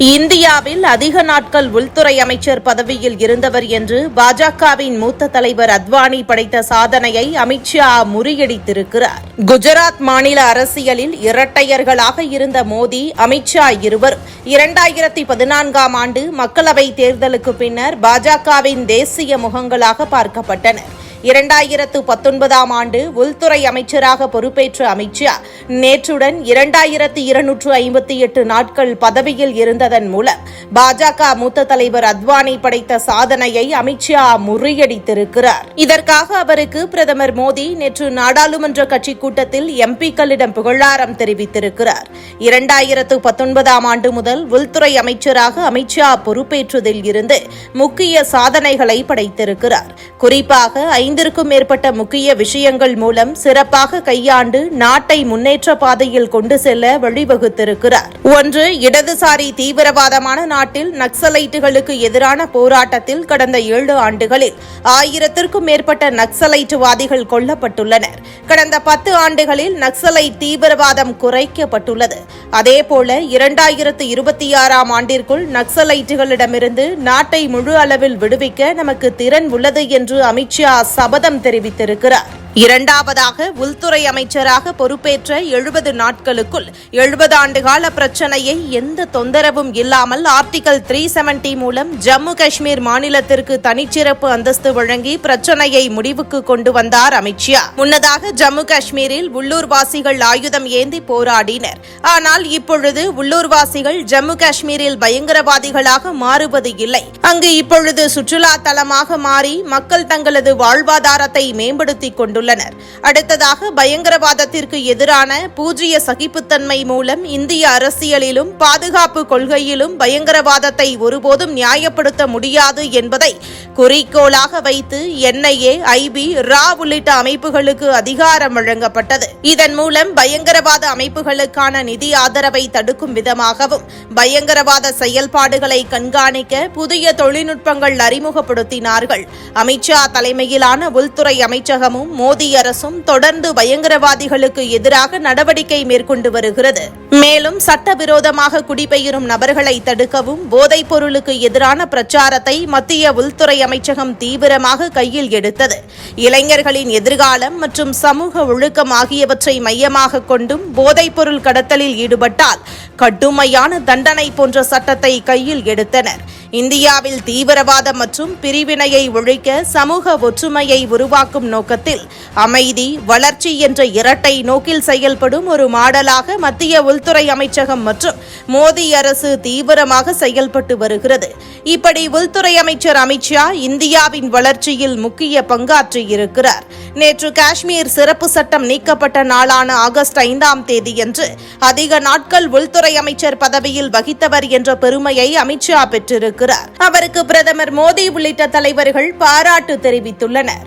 இந்தியாவில் அதிக நாட்கள் உள்துறை அமைச்சர் பதவியில் இருந்தவர் என்று பாஜகவின் மூத்த தலைவர் அத்வானி படைத்த சாதனையை அமித்ஷா முறியடித்திருக்கிறார். குஜராத் மாநில அரசியலில் இரட்டையர்களாக இருந்த மோடி அமித்ஷா இருவர் இரண்டாயிரத்தி பதினான்காம் ஆண்டு மக்களவைத் தேர்தலுக்கு பின்னர் பாஜகவின் தேசிய முகங்களாக பார்க்கப்பட்டனர். இரண்டாயிரத்து பத்தொன்பதாம் ஆண்டு உள்துறை அமைச்சராக பொறுப்பேற்ற அமித்ஷா நேற்றுடன் இரண்டாயிரத்து இருநூற்று ஐம்பத்தி எட்டு நாட்கள் பதவியில் இருந்ததன் மூலம் பாஜக மூத்த தலைவர் அத்வானி படைத்த சாதனையை அமித்ஷா முறியடித்திருக்கிறார். இதற்காக அவருக்கு பிரதமர் மோடி நேற்று நாடாளுமன்ற கட்சி கூட்டத்தில் எம்பிக்களிடம் புகழாரம் தெரிவித்திருக்கிறார். இரண்டாயிரத்து பத்தொன்பதாம் ஆண்டு முதல் உள்துறை அமைச்சராக அமித்ஷா பொறுப்பேற்றதில் இருந்து முக்கிய சாதனைகளை படைத்திருக்கிறார். குறிப்பாக ஐந்து ஐந்திற்கும் மேற்பட்ட முக்கிய விஷயங்கள் மூலம் சிறப்பாக கையாண்டு நாட்டை முன்னேற்ற பாதையில் கொண்டு செல்ல வழிவகுத்திருக்கிறார். ஒன்று இடதுசாரி தீவிரவாதமான நாட்டில் நக்சலைட்டுகளுக்கு எதிரான போராட்டத்தில் கடந்த ஏழு ஆண்டுகளில் ஆயிரத்திற்கும் மேற்பட்ட நக்சலைட்டுவாதிகள் கொல்லப்பட்டுள்ளனர். கடந்த பத்து ஆண்டுகளில் நக்சலைட் தீவிரவாதம் குறைக்கப்பட்டுள்ளது. அதேபோல இரண்டாயிரத்து இருபத்தி ஆறாம் ஆண்டிற்குள் நக்சலைட்டுகளிடமிருந்து நாட்டை முழு அளவில் விடுவிக்க நமக்கு திறன் உள்ளது என்று அமித்ஷா சபதம் தெரிவித்திருக்கிறார். இரண்டாவதாக உள்துறை அமைச்சராக பொறுப்பேற்ற எழுபது நாட்களுக்குள் எழுபது ஆண்டுகால பிரச்சனையை எந்த தொந்தரவும் இல்லாமல் ஆர்டிகல் த்ரீ செவன்டி மூலம் ஜம்மு காஷ்மீர் மாநிலத்திற்கு தனிச்சிறப்பு அந்தஸ்து வழங்கி பிரச்சனையை முடிவுக்கு கொண்டு வந்தார் அமித்ஷா முன்னதாக ஜம்மு காஷ்மீரில் உள்ளூர்வாசிகள் ஆயுதம் ஏந்தி போராடினர். ஆனால் இப்பொழுது உள்ளூர்வாசிகள் ஜம்மு காஷ்மீரில் பயங்கரவாதிகளாக மாறுவது இல்லை. அங்கு இப்பொழுது சுற்றுலா தலமாக மாறி மக்கள் தங்களது வாழ்வாதாரத்தை மேம்படுத்திக் கொண்டுள்ளனர். அடுத்ததாக பயங்கரவாதத்திற்கு எதிரான பூஜ்ய சகிப்புத்தன்மை மூலம் இந்திய அரசியலிலும் பாதுகாப்பு கொள்கையிலும் பயங்கரவாதத்தை ஒருபோதும் நியாயப்படுத்த முடியாது என்பதை குறிக்கோளாக வைத்து என்ஐஏ ஐபி ரா உள்ளிட்ட அமைப்புகளுக்கு அதிகாரம் வழங்கப்பட்டது. இதன் மூலம் பயங்கரவாத அமைப்புகளுக்கான நிதி ஆதரவை தடுக்கும் விதமாகவும் பயங்கரவாத செயல்பாடுகளை கண்காணிக்க புதிய தொழில்நுட்பங்கள் அறிமுகப்படுத்தினார்கள். அமித்ஷா தலைமையிலான உள்துறை அமைச்சகமும் மோடி அரசும் தொடர்ந்து பயங்கரவாதிகளுக்கு எதிராக நடவடிக்கை மேற்கொண்டு வருகிறது. மேலும் சட்டவிரோதமாக குடிபெயரும் நபர்களை தடுக்கவும் போதைப் பொருளுக்கு எதிரான பிரச்சாரத்தை மத்திய உள்துறை அமைச்சகம் தீவிரமாக கையில் எடுத்தது. இளைஞர்களின் எதிர்காலம் மற்றும் சமூக ஒழுக்கம் ஆகியவற்றை மையமாக கொண்டும் போதைப்பொருள் கடத்தலில் ஈடுபட்டால் கடுமையான தண்டனை போன்ற சட்டத்தை கையில் எடுத்தனர். இந்தியாவில் தீவிரவாதம் மற்றும் பிரிவினையை ஒழிக்க சமூக ஒற்றுமையை உருவாக்கும் நோக்கத்தில் அமைதி வளர்ச்சி என்ற இரட்டை நோக்கில் செயல்படும் ஒரு மாடலாக மத்திய உள்துறை அமைச்சகம் மற்றும் மோடி அரசு தீவிரமாக செயல்பட்டு வருகிறது. இப்படி உள்துறை அமைச்சர் அமித்ஷா இந்தியாவின் வளர்ச்சியில் முக்கிய பங்காற்றியிருக்கிறார். நேற்று காஷ்மீர் சிறப்பு சட்டம் நீக்கப்பட்ட நாளான ஆகஸ்ட் ஐந்தாம் தேதியன்று அதிக நாட்கள் உள்துறை அமைச்சர் பதவியில் வகித்தவர் என்ற பெருமையை அமித்ஷா பெற்றிருக்கிறார். அவருக்கு பிரதமர் மோடி உள்ளிட்ட தலைவர்கள் பாராட்டு தெரிவித்துள்ளனர்.